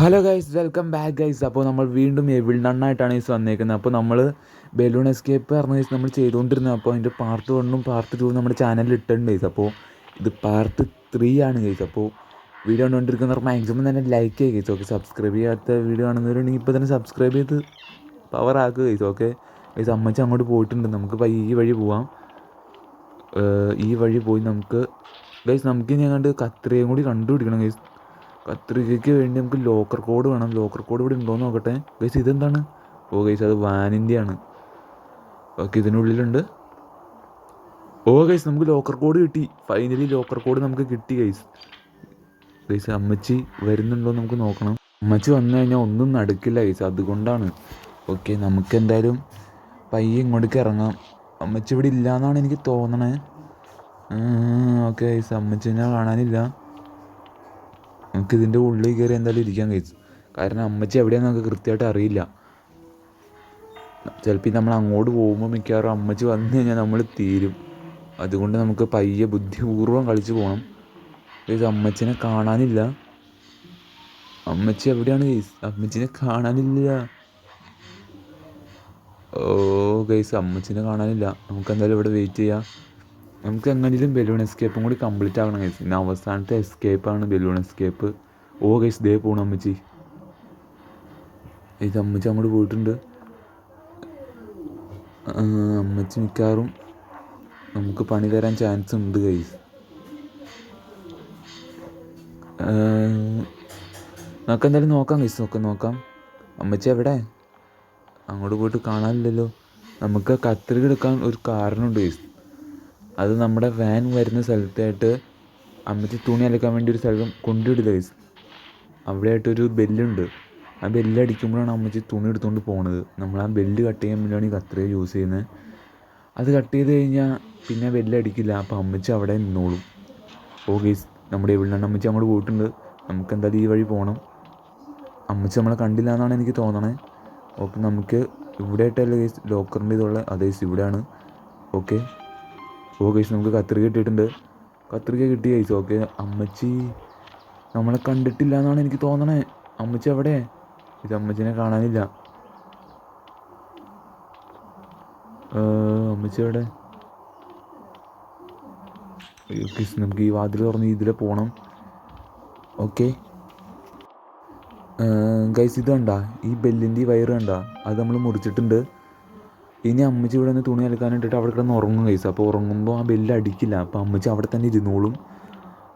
Hello guys welcome back guys അപ്പോൾ നമ്മൾ വീണ്ടും എവിൾ നണ്ണായിട്ടാണ് ഗൈസ് വന്നേക്കുന്നത്. അപ്പോൾ നമ്മൾ ബലൂൺ എസ്കേപ്പ് പറഞ്ഞ ഗൈസ് നമ്മൾ ചെയ്തുകൊണ്ടിരുന്നത്. അപ്പോൾ അതിന്റെ പാർട്ട് വണ്ണും പാർട്ട് ടൂവും നമ്മുടെ ചാനലിൽ ഇട്ടുണ്ട് ഗൈസ് അപ്പോൾ ഇത് പാർട്ട് ത്രീ ആണ് ഗൈസ് അപ്പോൾ വീഡിയോ കണ്ടുകൊണ്ടിരിക്കുന്നവർ മാക്സിമം തന്നെ ലൈക്ക് ചെയ്യുക ഗൈസ് ഓക്കെ സബ്സ്ക്രൈബ് ചെയ്യാത്ത വീഡിയോ കാണുന്നവരുണ്ടെങ്കിൽ ഇപ്പോൾ തന്നെ സബ്സ്ക്രൈബ് ചെയ്ത് പവർ ആക്കുക ഗൈസ് ഓക്കെ ഗൈസ് അമ്മച്ചി അങ്ങോട്ട് പോയിട്ടുണ്ട്. നമുക്ക് ഈ വഴി പോവാം. ഈ വഴി പോയി നമുക്ക് ഗൈസ് നമുക്ക് ഞങ്ങൾ കത്രയും കൂടി കണ്ടുപിടിക്കണം ഗൈസ് കത്രികയ്ക്ക് വേണ്ടി നമുക്ക് ലോക്കർ കോഡ് വേണം. ലോക്കർ കോഡ് ഇവിടെ ഉണ്ടോ എന്ന് നോക്കട്ടെ. ഗൈസ് ഇതെന്താണ്? ഓ ഗൈസ് അത് വാനിന്റെ ആണ് ഓക്കെ ഇതിനുള്ളിലുണ്ട്. ഓ ഗൈസ് നമുക്ക് ലോക്കർ കോഡ് കിട്ടി. ഫൈനലി ലോക്കർ കോഡ് നമുക്ക് കിട്ടി ഗൈസ് ഗൈസ് അമ്മച്ചി വരുന്നുണ്ടോ നമുക്ക് നോക്കണം. അമ്മച്ചി വന്നു കഴിഞ്ഞാൽ ഒന്നും നടക്കില്ല ഗൈസ് അതുകൊണ്ടാണ്. ഓക്കെ നമുക്ക് എന്തായാലും പയ്യെ ഇങ്ങോട്ടേക്ക് ഇറങ്ങാം. അമ്മച്ചി ഇവിടെ ഇല്ല എന്നാണ് എനിക്ക് തോന്നണേ. ഓക്കെ ഗൈസ് അമ്മച്ചിനെ കാണാനില്ല. നമുക്ക് ഇതിന്റെ ഉള്ളിൽ കയറി എന്തായാലും ഇരിക്കാൻ കഴിച്ചു കാരണം അമ്മച്ചി എവിടെയാണെന്ന് ഞങ്ങൾക്ക് കൃത്യമായിട്ട് അറിയില്ല. ചിലപ്പോൾ നമ്മൾ അങ്ങോട്ട് പോകുമ്പോൾ മിക്കവാറും അമ്മച്ചി വന്നു കഴിഞ്ഞാൽ നമ്മൾ തീരും. അതുകൊണ്ട് നമുക്ക് പയ്യെ ബുദ്ധിപൂർവം കളിച്ച് പോകണം ഗൈസ് അമ്മച്ചിനെ കാണാനില്ല. അമ്മച്ചി എവിടെയാണ് ഗൈസ് അമ്മച്ചിനെ കാണാനില്ല. ഓ ഗൈസ് അമ്മച്ചിനെ കാണാനില്ല. നമുക്ക് എന്തായാലും ഇവിടെ വെയിറ്റ് ചെയ്യാം. നമുക്ക് എങ്ങനെയും ബലൂൺ എസ്കേപ്പും കൂടി കംപ്ലീറ്റ് ആവണം ഗൈസ് പിന്നെ അവസാനത്തെ എസ്കേപ്പാണ് ബലൂൺ എസ്കേപ്പ് ഓ ഗൈസ് ദേ പോണു അമ്മച്ചി. ഇത് അമ്മച്ചി അങ്ങോട്ട് പോയിട്ടുണ്ട്. അമ്മച്ചി മിക്കവാറും നമുക്ക് പണി തരാൻ ചാൻസ് ഉണ്ട് ഗൈസ് നമുക്ക് എന്തായാലും നോക്കാം ഗൈസ് നോക്കാം നോക്കാം. അമ്മച്ചി എവിടെ? അങ്ങോട്ട് പോയിട്ട് കാണാനില്ലല്ലോ. നമുക്ക് കത്രിക എടുക്കാൻ ഒരു കാരണമുണ്ട് ഗൈസ് അത് നമ്മുടെ വാൻ വരുന്ന സ്ഥലത്തായിട്ട് അമ്മച്ചി തുണി അലക്കാൻ വേണ്ടി ഒരു സ്ഥലം കൊണ്ടുവിടില്ല ഗൈസ് അവിടെയായിട്ടൊരു ബെല്ലുണ്ട്. ആ ബെല്ല് അടിക്കുമ്പോഴാണ് അമ്മച്ചി തുണി എടുത്തുകൊണ്ട് പോണത്. നമ്മൾ ആ ബെല്ല് കട്ട് ചെയ്യാൻ വേണ്ടിയാണ് ഈ കത്രിക യൂസ് ചെയ്യുന്നത് അത് കട്ട് ചെയ്ത് കഴിഞ്ഞാൽ പിന്നെ ബെല്ല് അടിക്കില്ല. അപ്പോൾ അമ്മച്ചി അവിടെ നിന്നോളും. ഓ ഗൈസ് നമ്മുടെ എവിടെയാണ് അമ്മച്ചി അങ്ങോട്ട് പോയിട്ടുണ്ട്. നമുക്ക് എന്തായാലും ഈ വഴി പോകണം അമ്മച്ചി നമ്മളെ കണ്ടില്ല എന്നാണ് എനിക്ക് തോന്നണേ. ഓക്കെ നമുക്ക് ഇവിടെ ആയിട്ടല്ല ഗൈസ് ലോക്കറിന്റെ ഇതുള്ള അതേസ് ഇവിടെയാണ്. ഓക്കെ. ഓ ഗൈസ് നമുക്ക് കത്രിക കിട്ടിയിട്ടുണ്ട്. കത്രിക കിട്ടി ഗൈസ് ഓക്കെ അമ്മച്ചി നമ്മളെ കണ്ടിട്ടില്ല എന്നാണ് എനിക്ക് തോന്നണേ. അമ്മച്ചി എവിടെ? ഇത് അമ്മച്ചിനെ കാണാനില്ല. അമ്മച്ചി എവിടെ? ഗൈസ് നമുക്ക് ഈ വാതിൽ തുറന്ന് ഇതിലെ പോകണം ഓക്കെ ഗൈസ് ഇത് കണ്ട? ഈ ബെല്ലിന്റെ ഈ വയറ് കണ്ട? അത് നമ്മൾ മുറിച്ചിട്ടുണ്ട്. ഇനി അമ്മച്ചി ഇവിടെ നിന്ന് തുണി അലക്കാനിട്ടിട്ട് അവിടെ കിടന്ന് ഉറങ്ങും ഗൈസ് അപ്പോൾ ഉറങ്ങുമ്പോൾ ആ ബെല്ല് അടിക്കില്ല. അപ്പോൾ അമ്മച്ചി അവിടെ തന്നെ ഇരുന്നോളും.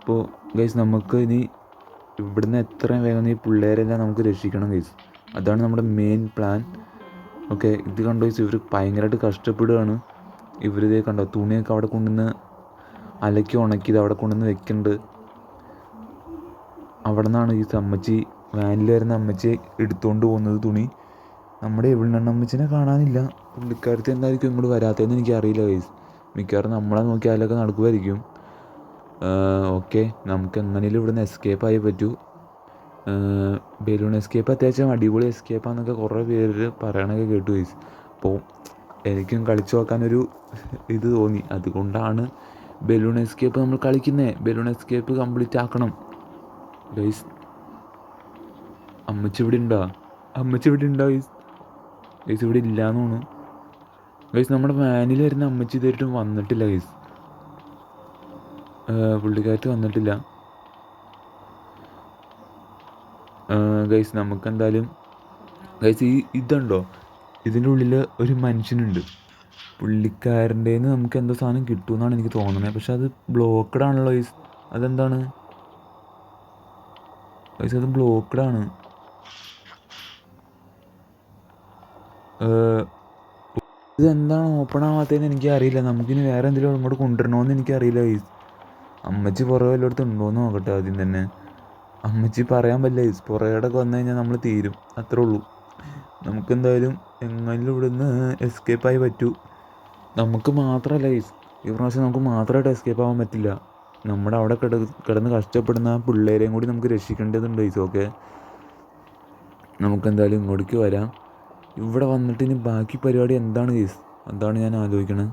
അപ്പോൾ ഗൈസ് നമുക്ക് ഇനി ഇവിടുന്ന് എത്രയും വേഗം ഈ പിള്ളേരെല്ലാം നമുക്ക് രക്ഷിക്കണം ഗൈസ് അതാണ് നമ്മുടെ മെയിൻ പ്ലാൻ ഓക്കെ ഇത് കണ്ടോ ഗൈസ് ഇവർ ഭയങ്കരമായിട്ട് കഷ്ടപ്പെടുകയാണ് ഇവരിതേ കണ്ടോ? തുണിയൊക്കെ അവിടെ കൊണ്ടുവന്ന് അലക്കി ഉണക്കി ഇത് അവിടെ കൊണ്ടുവന്ന് വെക്കുന്നുണ്ട് അവിടെ നിന്നാണ് ഈ അമ്മച്ചി വാനിൽ വരുന്ന അമ്മച്ചി എടുത്തുകൊണ്ട് പോകുന്നത് തുണി. നമ്മുടെ എവിടെയാണ് അമ്മച്ചിനെ കാണാനില്ല. പുള്ളിക്കാരത്തി എന്തായിരിക്കും ഇങ്ങോട്ട് വരാത്തതെന്ന് എനിക്ക് അറിയില്ല ഗൈസ് മിക്കവാറും നമ്മളെ നോക്കി അതിലൊക്കെ നടക്കുമായിരിക്കും ഓക്കെ നമുക്ക് എങ്ങനെയും ഇവിടുന്ന് എസ്കേപ്പ് ആയി പറ്റൂ. ബലൂൺ എസ്കേപ്പ് അത്യാവശ്യം അടിപൊളി എസ്കേപ്പാന്നൊക്കെ കുറേ പേര് പറയണൊക്കെ കേട്ടു ഗൈസ് അപ്പോൾ എനിക്കും കളിച്ചു നോക്കാനൊരു ഇത് തോന്നി. അതുകൊണ്ടാണ് ബലൂൺ എസ്കേപ്പ് നമ്മൾ കളിക്കുന്നത് ബലൂൺ എസ്കേപ്പ് കംപ്ലീറ്റ് ആക്കണം. ഗൈസ് അമ്മച്ചി ഇവിടെ ഉണ്ടോ അമ്മച്ചി ഇവിടെ ഉണ്ടോ ഗൈസ് ഗൈസ് ഇവിടെ ഇല്ലാന്ന് തോന്നുന്നു. ഗൈസ് നമ്മുടെ വാനിൽ വരുന്ന അമ്മച്ചി ഇതായിട്ടും വന്നിട്ടില്ല ഗൈസ് പുള്ളിക്കാരത്ത് വന്നിട്ടില്ല. ഗൈസ് നമുക്ക് എന്തായാലും ഗൈസ് ഈ ഇതുണ്ടോ? ഇതിന്റെ ഉള്ളിൽ ഒരു മനുഷ്യനുണ്ട്. പുള്ളിക്കാരന്റെ നമുക്ക് എന്തോ സാധനം കിട്ടുമെന്നാണ് എനിക്ക് തോന്നുന്നത് പക്ഷെ അത് ബ്ലോക്കഡ് ആണല്ലോ ഗൈസ് അതെന്താണ്? ഗൈസ് അത് ബ്ലോക്കഡ് ആണ്. ഇതെന്താണ് ഓപ്പൺ ആവാത്തതെന്ന് എനിക്ക് അറിയില്ല നമുക്കിനി വേറെ എന്തെങ്കിലും ഇങ്ങോട്ട് കൊണ്ടുവരണമെന്ന് എനിക്കറിയില്ല ഗൈസ് അമ്മച്ചി പുറകെ വല്ലയിടത്തും ഉണ്ടോയെന്ന് നോക്കട്ടെ ആദ്യം തന്നെ. അമ്മച്ചി പറയാൻ പറ്റില്ല ഗൈസ് പുറകേടൊക്കെ വന്നു കഴിഞ്ഞാൽ നമ്മൾ തീരും. അത്രേ ഉള്ളൂ. നമുക്കെന്തായാലും എങ്ങനെയും എസ്കേപ്പ് ആയി പറ്റൂ. നമുക്ക് മാത്രമല്ല ഗൈസ് ഈ പ്രാവശ്യം നമുക്ക് മാത്രമായിട്ട് എസ്കേപ്പ് ആവാൻ പറ്റില്ല. നമ്മുടെ അവിടെ കിട കിടന്ന് കഷ്ടപ്പെടുന്ന ആ പിള്ളേരെയും കൂടി നമുക്ക് രക്ഷിക്കേണ്ടതുണ്ട് ഗൈസ് ഓക്കെ നമുക്കെന്തായാലും ഇങ്ങോട്ടേക്ക് വരാം. ഇവിടെ വന്നിട്ട് ഇനി ബാക്കി പരിപാടി എന്താണ് കേസ് അതാണ് ഞാൻ ആലോചിക്കണത്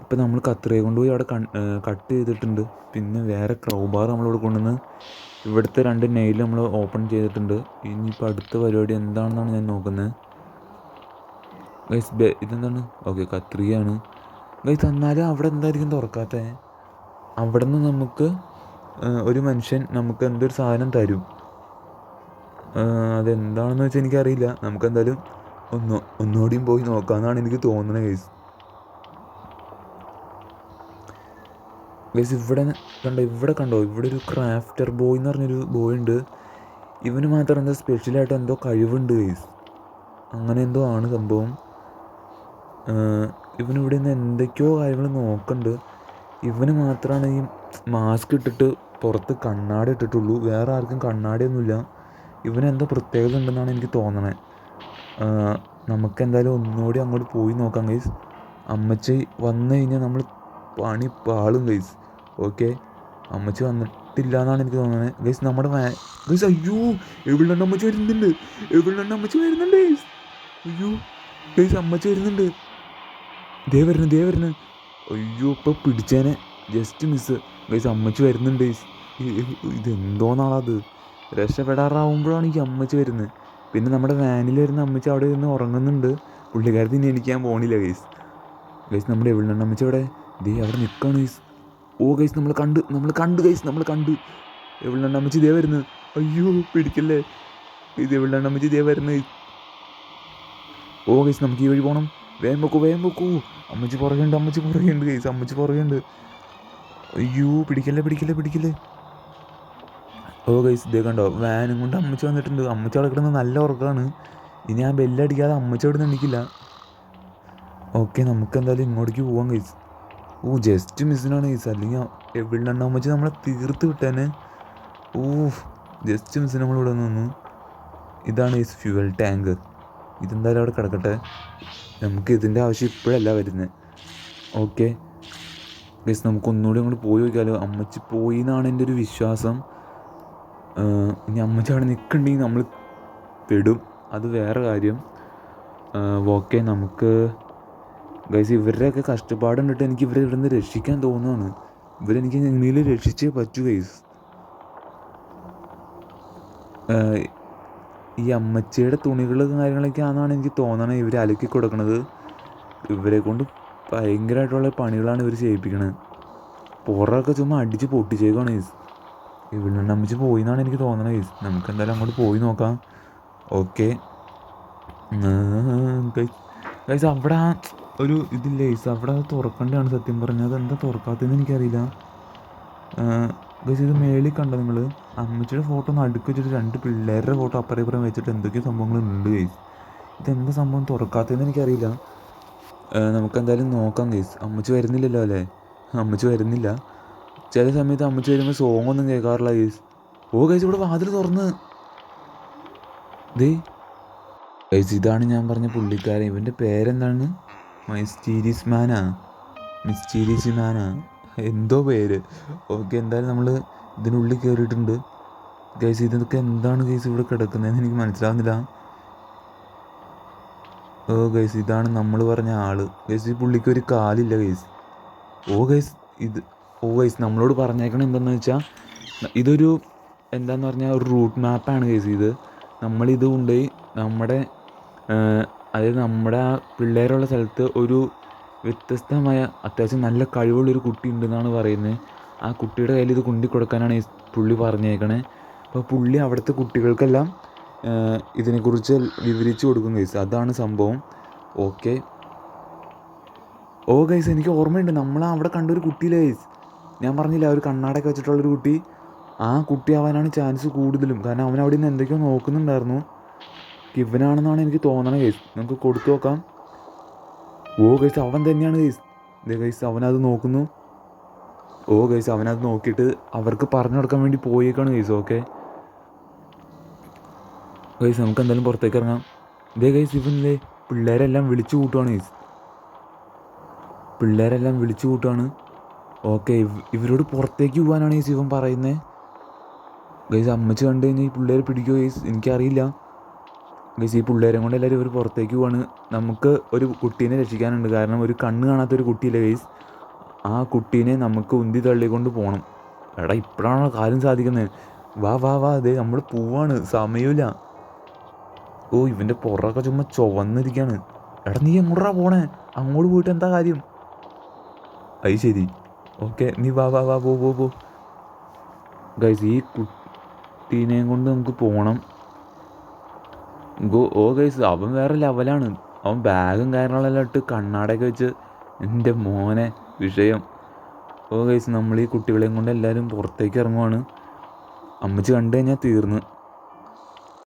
ഇപ്പം നമ്മൾ കത്രിക കൊണ്ടുപോയി അവിടെ കട്ട് ചെയ്തിട്ടുണ്ട്. പിന്നെ വേറെ ക്രൗബാർ നമ്മളിവിടെ കൊണ്ടുവന്ന് ഇവിടുത്തെ രണ്ട് നെയിൽ നമ്മൾ ഓപ്പൺ ചെയ്തിട്ടുണ്ട്. ഇനിയിപ്പോൾ അടുത്ത പരിപാടി എന്താണെന്നാണ് ഞാൻ നോക്കുന്നത് ഗൈസ് ഇതെന്താണ്? ഓക്കെ കത്രികയാണ്. ഗൈസ് എന്നാലും അവിടെ എന്തായിരിക്കും തുറക്കാത്തത് അവിടെ നിന്ന് നമുക്ക് ഒരു മനുഷ്യൻ നമുക്ക് എന്തൊരു സാധനം തരും? അതെന്താണെന്ന് വെച്ചാൽ എനിക്കറിയില്ല. നമുക്ക് എന്തായാലും ഒന്ന് ഒന്നുകൂടിയും പോയി നോക്കാമെന്നാണ് എനിക്ക് തോന്നുന്നത് ഗൈസ് ഗൈസ് ഇവിടെ കണ്ടോ ഇവിടെ കണ്ടോ ഇവിടെ ഒരു ക്രാഫ്റ്റർ ബോയ് എന്ന് പറഞ്ഞൊരു ബോയ് ഉണ്ട്. ഇവന് മാത്രം എന്തോ സ്പെഷ്യലായിട്ട് എന്തോ കഴിവുണ്ട് ഗൈസ് അങ്ങനെ എന്തോ ആണ് സംഭവം. ഇവനിവിടെ നിന്ന് എന്തൊക്കെയോ കാര്യങ്ങൾ നോക്കുന്നുണ്ട് ഇവന് മാത്രമാണ് ഈ മാസ്ക് ഇട്ടിട്ട് പുറത്ത് കണ്ണാടി ഇട്ടിട്ടുള്ളൂ. വേറെ ആർക്കും കണ്ണാടിയൊന്നുമില്ല. ഇവന് എന്തോ പ്രത്യേകത ഉണ്ടെന്നാണ് എനിക്ക് തോന്നണേ. നമുക്ക് എന്തായാലും ഒന്നുകൂടി അങ്ങോട്ട് പോയി നോക്കാം ഗൈസ് അമ്മച്ചി വന്നു കഴിഞ്ഞാൽ നമ്മൾ പണി പാളും ഗൈസ് ഓക്കെ അമ്മച്ചി വന്നിട്ടില്ല എന്നാണ് എനിക്ക് തോന്നുന്നത് ഗൈസ് നമ്മുടെ ഗൈസ് അയ്യോ എവിടെണ്ട് അമ്മച്ചി വരുന്നുണ്ട്? എവിടെണ്ട് അമ്മച്ചി വരുന്നുണ്ട് ഗൈസ് അയ്യോ ഗൈസ് അമ്മച്ചി വരുന്നുണ്ട്. ദേ വരുന്നു ദേ വരുന്നു. അയ്യോ ഇപ്പം പിടിച്ചേനെ. ജസ്റ്റ് മിസ് ഗൈസ് അമ്മച്ചി വരുന്നുണ്ട് ഗൈസ് ഇതെന്തോന്നാണത് രക്ഷപ്പെടാറാവുമ്പോഴാണ് ഈ അമ്മച്ചി വരുന്നത്. പിന്നെ നമ്മുടെ വാനിൽ വരുന്ന അമ്മച്ചി അവിടെ ഇരുന്ന് ഉറങ്ങുന്നുണ്ട്. പുള്ളിക്കാരത്തി ഇനി എണീക്കാൻ പോണില്ല ഗൈസ് ഗൈസ് നമ്മുടെ എവിടെണ്ണ അമ്മച്ചി അവിടെ? ദേ അവിടെ നിൽക്കുകയാണ് ഗൈസ് ഓ ഗൈസ് നമ്മൾ കണ്ട് നമ്മൾ കണ്ട് ഗൈസ് നമ്മൾ കണ്ട്. എവിടെണ്ണ അമ്മച്ചി ഇതേ വരുന്നത്? അയ്യോ പിടിക്കല്ലേ? ഇത് എവിടെണ്ണ അമ്മച്ചി ഇതേ വരുന്നത്? ഓ ഗൈസ് നമുക്ക് ഈ വഴി പോകണം വേഗം വെക്കൂ വേഗം വെക്കൂ അമ്മച്ചി പുറകെയുണ്ട് അമ്മച്ചി പുറകെയുണ്ട് ഗൈസ് അമ്മച്ചി പുറകെയുണ്ട് അയ്യോ പിടിക്കല്ലേ പിടിക്കല്ലേ പിടിക്കല്ലേ? ഓ ഗൈസ് ഇതേ കണ്ടോ? വാനും കൊണ്ട് അമ്മച്ചി വന്നിട്ടുണ്ട്. അമ്മച്ചി അവിടെ കിടന്ന് നല്ല ഉറക്കമാണ് ഇനി ഞാൻ ബെല്ലടിക്കാതെ അമ്മച്ചി അവിടെ നിന്ന് എണീക്കില്ല. ഓക്കെ നമുക്ക് എന്തായാലും ഇങ്ങോട്ടേക്ക് പോവാം ഗൈസ് ഓ ജസ്റ്റ് മിസ്സിനാണ് ഗൈസ് അല്ലെങ്കിൽ എവിടെണ്ണ അമ്മച്ചി നമ്മളെ തീർത്ത് വിട്ടേനെ? ഓ ജസ്റ്റ് മിസ്സിന് നമ്മളിവിടെ നിന്നു ഇതാണ് ഗൈസ് ഫ്യൂവൽ ടാങ്ക് ഇതെന്തായാലും അവിടെ കിടക്കട്ടെ. നമുക്ക് ഇതിന്റെ ആവശ്യം ഇപ്പോഴല്ല വരുന്നത് ഓക്കെ ഗൈസ് നമുക്ക് ഒന്നുകൂടി അങ്ങോട്ട് പോയി നോക്കിയാലോ? അമ്മച്ചി പോയി എന്നാണ് എന്റെ ഒരു വിശ്വാസം. ഇനി അമ്മച്ചി അവിടെ നിൽക്കണ്ടെങ്കിൽ നമ്മൾ പെടും അത് വേറെ കാര്യം. ഓക്കെ നമുക്ക് ഗൈസ് ഇവരുടെയൊക്കെ കഷ്ടപ്പാട് കണ്ടിട്ട് എനിക്ക് ഇവരെ ഇവിടെ നിന്ന് രക്ഷിക്കാൻ തോന്നുകയാണ് ഇവരെനിക്ക് എങ്ങനെയും രക്ഷിച്ചേ പറ്റൂ ഗൈസ് ഈ അമ്മച്ചിയുടെ തുണികൾ കാര്യങ്ങളൊക്കെ ആണെന്നാണ് എനിക്ക് തോന്നണത് ഇവർ അലക്കി കൊടുക്കണത്. ഇവരെ കൊണ്ട് ഭയങ്കരമായിട്ടുള്ള പണികളാണ് ഇവർ ചെയ്യിപ്പിക്കണത് പുറമൊക്കെ ചുമ്മാ അടിച്ച് പൊട്ടിച്ചേക്കാണ് ഇവിടെ അമ്മച്ചി പോയി എന്നാണ് എനിക്ക് തോന്നണത്. നമുക്ക് എന്തായാലും അങ്ങോട്ട് പോയി നോക്കാം. ഓക്കെ. ഗൈസ് അവിടെ ആ ഒരു ഇതില്ലേ ഗൈസ് അവിടെ അത് തുറക്കേണ്ടതാണ് സത്യം പറഞ്ഞത് എന്താ തുറക്കാത്തതെന്ന് എനിക്കറിയില്ല. ഗൈസ് ഇത് മേളിൽ കണ്ടോ നിങ്ങൾ അമ്മച്ചിയുടെ ഫോട്ടോ ഒന്ന് അടുക്കി വെച്ചിട്ട് രണ്ട് പിള്ളേരുടെ ഫോട്ടോ അപ്പുറം ഇപ്പുറം വെച്ചിട്ട് എന്തൊക്കെയോ സംഭവങ്ങൾ ഉണ്ട് ഗൈസ് ഇതെന്താ സംഭവം തുറക്കാത്തതെന്ന് എനിക്കറിയില്ല. നമുക്ക് എന്തായാലും നോക്കാം ഗൈസ് അമ്മച്ചി വരുന്നില്ലല്ലോ അല്ലേ? അമ്മച്ചി വരുന്നില്ല. ചില സമയത്ത് അമ്മച്ചി വരുമ്പോൾ സോങ് ഒന്നും കേൾക്കാറില്ല ഗൈസ് ഓ ഗൈസ് ഇവിടെ വാതിൽ തുറന്ന്. ദേ. ഗൈസ് ഇതാണ് ഞാൻ പറഞ്ഞ പുള്ളിക്കാരൻ. ഇവന്റെ പേരെന്താണ്? മൈസ്റ്റീരിയസ് മാനാ മിസ്റ്റീരിയസ് മാനാ എന്തോ പേര്. ഓക്കെ എന്തായാലും നമ്മൾ ഇതിനുള്ളിൽ കയറിയിട്ടുണ്ട് ഗൈസ് ഇതൊക്കെ എന്താണ് ഗൈസ് ഇവിടെ കിടക്കുന്നതെന്ന് എനിക്ക് മനസ്സിലാവുന്നില്ല. ഓ ഗൈസ് ഇതാണ് നമ്മൾ പറഞ്ഞ ആൾ. ഗൈസ് ഈ പുള്ളിക്ക് ഒരു കാലില്ല ഗൈസ് ഓ ഗൈസ് ഇത് ഓ ഗൈസ് നമ്മളോട് പറഞ്ഞേക്കണം എന്താണെന്ന് വെച്ചാൽ ഇതൊരു എന്താന്ന് പറഞ്ഞാൽ ഒരു റൂട്ട് മാപ്പാണ് ഗൈസ് ഇത്. നമ്മളിത് കൊണ്ടുപോയി നമ്മുടെ അതായത് നമ്മുടെ ആ പിള്ളേരുള്ള സ്ഥലത്ത് ഒരു വ്യത്യസ്തമായ അത്യാവശ്യം നല്ല കഴിവുള്ളൊരു കുട്ടി ഉണ്ടെന്നാണ് പറയുന്നത്. ആ കുട്ടിയുടെ കയ്യിൽ ഇത് കൊണ്ടു കൊടുക്കാനാണ് ഈ പുള്ളി പറഞ്ഞേക്കണേ. അപ്പോൾ പുള്ളി അവിടുത്തെ കുട്ടികൾക്കെല്ലാം ഇതിനെക്കുറിച്ച് വിവരിച്ചു കൊടുക്കും ഗൈസ് അതാണ് സംഭവം. ഓക്കെ ഓ ഗൈസ് എനിക്ക് ഓർമ്മയുണ്ട്. നമ്മൾ അവിടെ കണ്ടൊരു കുട്ടിയിലെ ഗൈസ് ഞാൻ പറഞ്ഞില്ല ഒരു കണ്ണാടൊക്കെ വെച്ചിട്ടുള്ളൊരു കുട്ടി ആ കുട്ടി ആവാനാണ് ചാൻസ് കൂടുതലും. കാരണം അവൻ അവിടെ നിന്ന് എന്തൊക്കെയോ നോക്കുന്നുണ്ടായിരുന്നു. ഇവനാണെന്നാണ് എനിക്ക് തോന്നണത് ഗൈസ് നമുക്ക് കൊടുത്തു നോക്കാം. ഓ ഗൈസ് അവൻ തന്നെയാണ് ഗൈസ് ദേ ഗൈസ് അവനത് നോക്കുന്നു. ഓ ഗൈസ് അവനത് നോക്കിയിട്ട് അവർക്ക് പറഞ്ഞു കൊടുക്കാൻ വേണ്ടി പോയേക്കാണ് ഗൈസ് ഓക്കെ ഗൈസ് നമുക്ക് എന്തായാലും പുറത്തേക്ക് ഇറങ്ങാം. ഇതേ ഗൈസ് ഇവനില്ലേ പിള്ളേരെല്ലാം വിളിച്ചു കൂട്ടുവാണ് ഗൈസ് പിള്ളേരെല്ലാം വിളിച്ചു കൂട്ടുവാണ്. ഓക്കെ ഇവരോട് പുറത്തേക്ക് പോകാനാണ് ഈ ശിവൻ പറയുന്നത് ഗൈസ് അമ്മച്ച് കണ്ടു കഴിഞ്ഞാൽ ഈ പിള്ളേരെ പിടിക്കുമോ ഗൈസ് എനിക്കറിയില്ല. ഗൈസ് ഈ പിള്ളേരെ കൊണ്ട് എല്ലാവരും ഇവർ പുറത്തേക്ക് പോവാണ്. നമുക്ക് ഒരു കുട്ടീനെ രക്ഷിക്കാനുണ്ട്. കാരണം ഒരു കണ്ണ് കാണാത്തൊരു കുട്ടിയില്ല ഗൈസ് ആ കുട്ടീനെ നമുക്ക് ഉന്തി തള്ളിക്കൊണ്ട് പോകണം എടാ ഇപ്പോഴാണോ കാര്യം സാധിക്കുന്നത് വാ വാ വാ അതെ നമ്മൾ പോവാണ്. സമയമില്ല. ഓ ഇവന്റെ പുറമൊക്കെ ചുമ്മാ ചുവന്നിരിക്കുകയാണ് എടാ നീ എങ്ങോട്ടാ പോണേ? അങ്ങോട്ട് പോയിട്ട് എന്താ കാര്യം? അത് ശരി. ഓക്കെ നീ വാ വാ വാ പോ പോ പോ. ഗൈസ് ഈ കുട്ടീനെയും കൊണ്ട് നമുക്ക് പോകണം ഗോ ഓ ഗൈസ് അവൻ വേറെ ലെവലാണ് അവൻ ബാഗും കാര്യങ്ങളെല്ലാം ഇട്ട് കണ്ണാടയൊക്കെ വെച്ച് എന്റെ മോനെ വിഷയം. ഓ ഗൈസ് നമ്മൾ ഈ കുട്ടികളെയും കൊണ്ട് എല്ലാവരും പുറത്തേക്ക് ഇറങ്ങുവാണ്. അമ്മച്ചി കണ്ടു കഴിഞ്ഞാൽ തീർന്ന്.